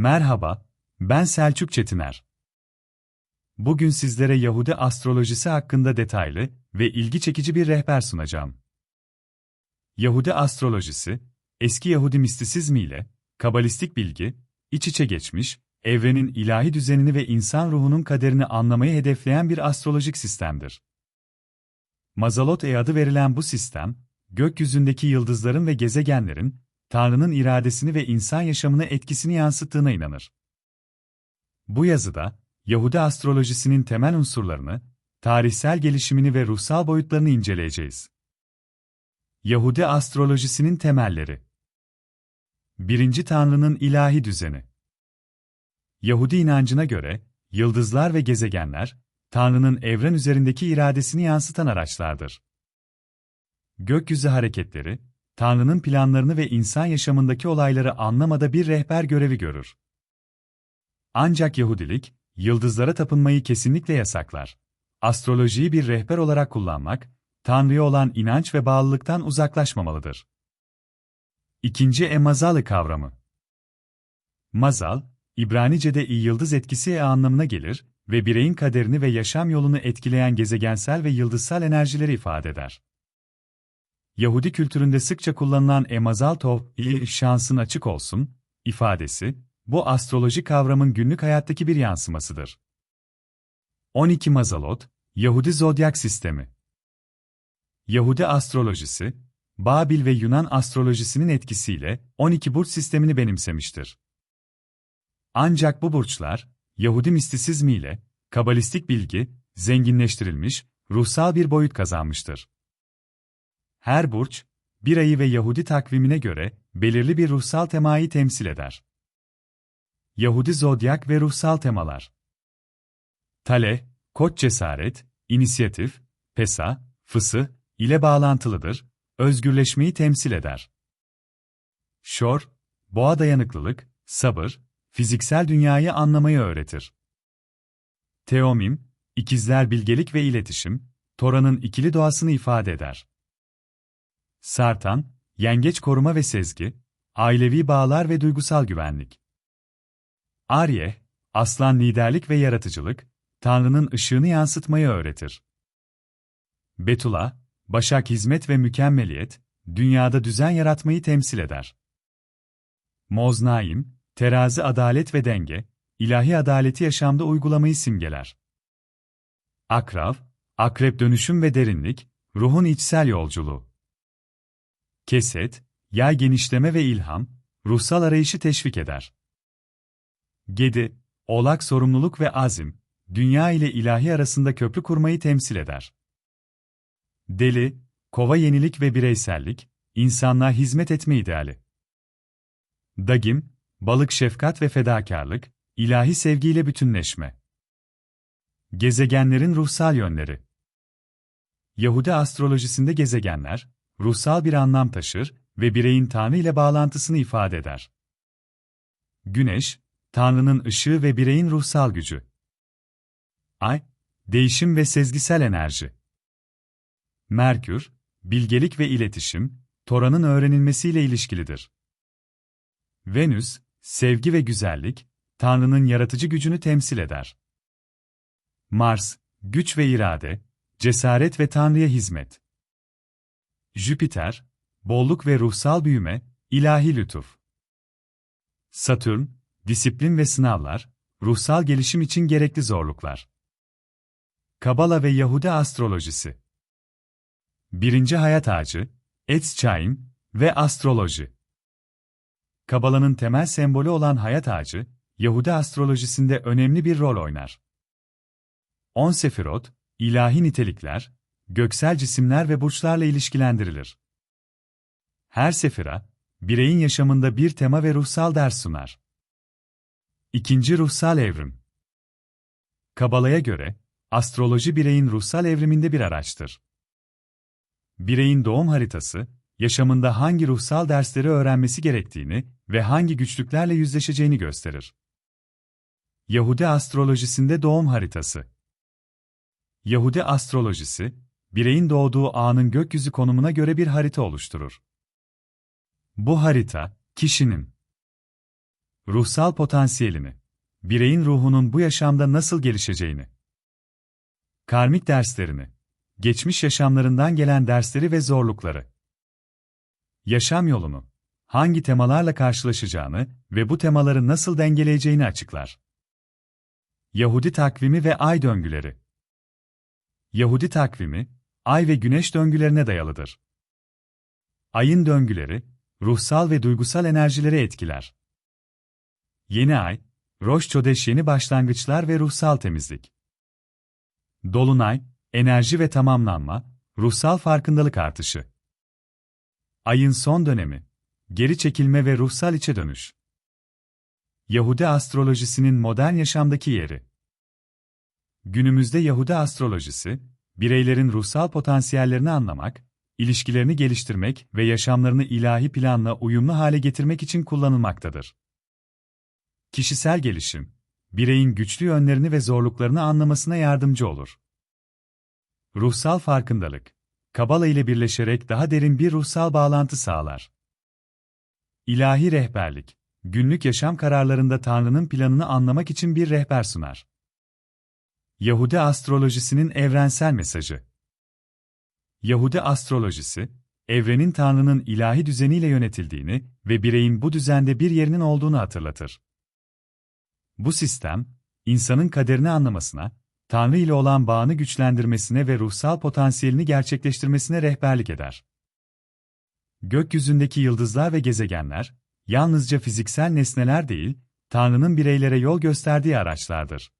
Merhaba, ben Selçuk Çetiner. Bugün sizlere Yahudi astrolojisi hakkında detaylı ve ilgi çekici bir rehber sunacağım. Yahudi astrolojisi, eski Yahudi mistisizmi ile kabalistik bilgi, iç içe geçmiş, evrenin ilahi düzenini ve insan ruhunun kaderini anlamayı hedefleyen bir astrolojik sistemdir. Mazalot-e adı verilen bu sistem, gökyüzündeki yıldızların ve gezegenlerin, Tanrı'nın iradesini ve insan yaşamına etkisini yansıttığına inanır. Bu yazıda, Yahudi astrolojisinin temel unsurlarını, tarihsel gelişimini ve ruhsal boyutlarını inceleyeceğiz. Yahudi astrolojisinin temelleri Birinci Tanrı'nın ilahi düzeni Yahudi inancına göre, yıldızlar ve gezegenler, Tanrı'nın evren üzerindeki iradesini yansıtan araçlardır. Gökyüzü hareketleri, Tanrı'nın planlarını ve insan yaşamındaki olayları anlamada bir rehber görevi görür. Ancak Yahudilik, yıldızlara tapınmayı kesinlikle yasaklar. Astrolojiyi bir rehber olarak kullanmak, Tanrı'ya olan inanç ve bağlılıktan uzaklaşmamalıdır. İkinci emazalı kavramı Mazal, İbranice'de iyi yıldız etkisi anlamına gelir ve bireyin kaderini ve yaşam yolunu etkileyen gezegensel ve yıldızsal enerjileri ifade eder. Yahudi kültüründe sıkça kullanılan emazal tov, şansın açık olsun, ifadesi, bu astroloji kavramın günlük hayattaki bir yansımasıdır. 12 Mazalot, Yahudi zodyak sistemi. Yahudi astrolojisi, Babil ve Yunan astrolojisinin etkisiyle 12 burç sistemini benimsemiştir. Ancak bu burçlar, Yahudi mistisizmi ile, kabalistik bilgi, zenginleştirilmiş, ruhsal bir boyut kazanmıştır. Her burç, bir ayı ve Yahudi takvimine göre belirli bir ruhsal temayı temsil eder. Yahudi zodyak ve ruhsal temalar Tale, koç cesaret, inisiyatif, pesa, fısı ile bağlantılıdır, özgürleşmeyi temsil eder. Şor, boğa dayanıklılık, sabır, fiziksel dünyayı anlamayı öğretir. Teomim, ikizler bilgelik ve iletişim, Tora'nın ikili doğasını ifade eder. Sartan, yengeç koruma ve sezgi, ailevi bağlar ve duygusal güvenlik. Arye, aslan liderlik ve yaratıcılık, Tanrı'nın ışığını yansıtmayı öğretir. Betula, başak hizmet ve mükemmeliyet, dünyada düzen yaratmayı temsil eder. Moznaim, terazi adalet ve denge, ilahi adaleti yaşamda uygulamayı simgeler. Akrav, akrep dönüşüm ve derinlik, ruhun içsel yolculuğu. Keset, yay genişleme ve ilham, ruhsal arayışı teşvik eder. Gedi, oğlak sorumluluk ve azim, dünya ile ilahi arasında köprü kurmayı temsil eder. Deli, kova yenilik ve bireysellik, insanlığa hizmet etme ideali. Dagim, balık şefkat ve fedakarlık, ilahi sevgiyle bütünleşme. Gezegenlerin ruhsal yönleri Yahudi astrolojisinde gezegenler, ruhsal bir anlam taşır ve bireyin Tanrı ile bağlantısını ifade eder. Güneş, Tanrı'nın ışığı ve bireyin ruhsal gücü. Ay, değişim ve sezgisel enerji. Merkür, bilgelik ve iletişim, Tora'nın öğrenilmesiyle ilişkilidir. Venüs, sevgi ve güzellik, Tanrı'nın yaratıcı gücünü temsil eder. Mars, güç ve irade, cesaret ve Tanrı'ya hizmet. Jüpiter, bolluk ve ruhsal büyüme, ilahi lütuf. Satürn, disiplin ve sınavlar, ruhsal gelişim için gerekli zorluklar. Kabala ve Yahudi astrolojisi. Birinci hayat ağacı, Etzchaim ve astroloji. Kabala'nın temel sembolü olan hayat ağacı, Yahudi astrolojisinde önemli bir rol oynar. On sefirot, ilahi nitelikler, göksel cisimler ve burçlarla ilişkilendirilir. Her sefira, bireyin yaşamında bir tema ve ruhsal ders sunar. İkinci ruhsal evrim. Kabala'ya göre, astroloji bireyin ruhsal evriminde bir araçtır. Bireyin doğum haritası, yaşamında hangi ruhsal dersleri öğrenmesi gerektiğini ve hangi güçlüklerle yüzleşeceğini gösterir. Yahudi astrolojisinde doğum haritası. Yahudi astrolojisi, bireyin doğduğu anın gökyüzü konumuna göre bir harita oluşturur. Bu harita, kişinin ruhsal potansiyelini, bireyin ruhunun bu yaşamda nasıl gelişeceğini, karmik derslerini, geçmiş yaşamlarından gelen dersleri ve zorlukları, yaşam yolunu, hangi temalarla karşılaşacağını ve bu temaları nasıl dengeleyeceğini açıklar. Yahudi takvimi ve ay döngüleri Yahudi takvimi, ay ve güneş döngülerine dayalıdır. Ayın döngüleri, ruhsal ve duygusal enerjileri etkiler. Yeni ay, Roş Çodeş yeni başlangıçlar ve ruhsal temizlik. Dolunay, enerji ve tamamlanma, ruhsal farkındalık artışı. Ayın son dönemi, geri çekilme ve ruhsal içe dönüş. Yahudi astrolojisinin modern yaşamdaki yeri. Günümüzde Yahudi astrolojisi, bireylerin ruhsal potansiyellerini anlamak, ilişkilerini geliştirmek ve yaşamlarını ilahi planla uyumlu hale getirmek için kullanılmaktadır. Kişisel gelişim, bireyin güçlü yönlerini ve zorluklarını anlamasına yardımcı olur. Ruhsal farkındalık, Kabala ile birleşerek daha derin bir ruhsal bağlantı sağlar. İlahi rehberlik, günlük yaşam kararlarında Tanrı'nın planını anlamak için bir rehber sunar. Yahudi astrolojisinin evrensel mesajı Yahudi astrolojisi, evrenin Tanrı'nın ilahi düzeniyle yönetildiğini ve bireyin bu düzende bir yerinin olduğunu hatırlatır. Bu sistem, insanın kaderini anlamasına, Tanrı ile olan bağını güçlendirmesine ve ruhsal potansiyelini gerçekleştirmesine rehberlik eder. Gökyüzündeki yıldızlar ve gezegenler, yalnızca fiziksel nesneler değil, Tanrı'nın bireylere yol gösterdiği araçlardır.